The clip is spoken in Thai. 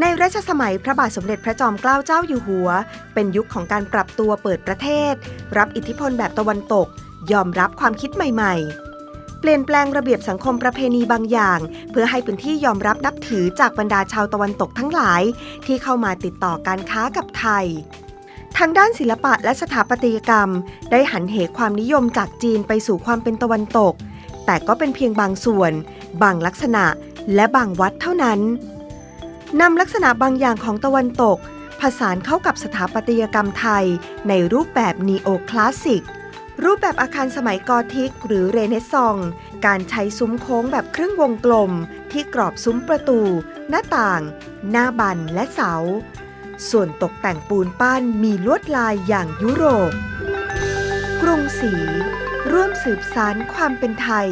ในรัชสมัยพระบาทสมเด็จพระจอมเกล้าเจ้าอยู่หัว เป็นยุคของการปรับตัวเปิดประเทศ รับอิทธิพลแบบตะวันตก ยอมรับความคิดใหม่ ๆ เปลี่ยนแปลงระเบียบสังคมประเพณีบางอย่าง เพื่อให้เป็นที่ยอมรับนับถือจากบรรดาชาวตะวันตกทั้งหลาย ที่เข้ามาติดต่อการค้ากับไทยทางด้านศิลปะและสถาปัตยกรรม ได้หันเหความนิยมจากจีนไปสู่ความเป็นตะวันตก แต่ก็เป็นเพียงบางส่วน บางลักษณะ และบางวัดเท่านั้น นำลักษณะบางอย่างของตะวันตก ผสานเข้ากับสถาปัตยกรรมไทย ในรูปแบบนีโอคลาสสิก รูปแบบอาคารสมัยกอธิก หรือเรเนซองส์การใช้ซุ้มโค้งแบบครึ่งวงกลม ที่กรอบซุ้มประตู หน้าต่าง หน้าบันและเสา ส่วนตกแต่งปูนปั้นมีลวดลายอย่างยุโรป กรุงศรีร่วมสืบสานความเป็นไทย